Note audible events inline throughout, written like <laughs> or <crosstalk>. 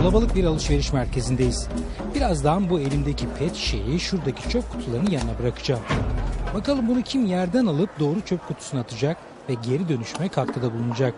kalabalık bir alışveriş merkezindeyiz. Birazdan bu elimdeki pet şişeyi şuradaki çöp kutularının yanına bırakacağım. Bakalım bunu kim yerden alıp doğru çöp kutusuna atacak ve geri dönüşüme katkıda bulunacak.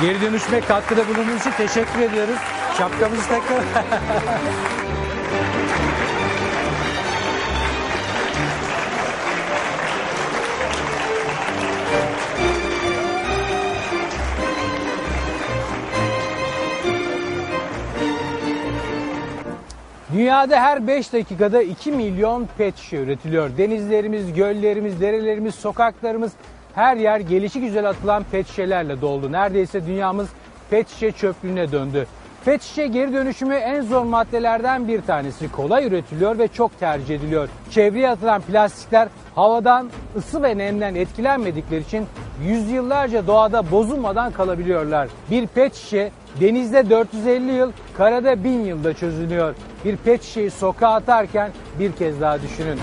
Geri dönüşme katkıda bulunduğunuz için teşekkür ediyoruz. Şapkamızı takın. <laughs> Dünyada her 5 dakikada 2 milyon pet şişe üretiliyor. Denizlerimiz, göllerimiz, derelerimiz, sokaklarımız her yer gelişi güzel atılan pet şişelerle doldu. Neredeyse dünyamız pet şişe çöplüğüne döndü. Pet şişe geri dönüşümü en zor maddelerden bir tanesi. Kolay üretiliyor ve çok tercih ediliyor. Çevreye atılan plastikler havadan, ısı ve nemden etkilenmedikleri için yüzyıllarca doğada bozulmadan kalabiliyorlar. Bir pet şişe denizde 450 yıl, karada 1000 yılda çözülüyor. Bir pet şişeyi sokağa atarken bir kez daha düşünün.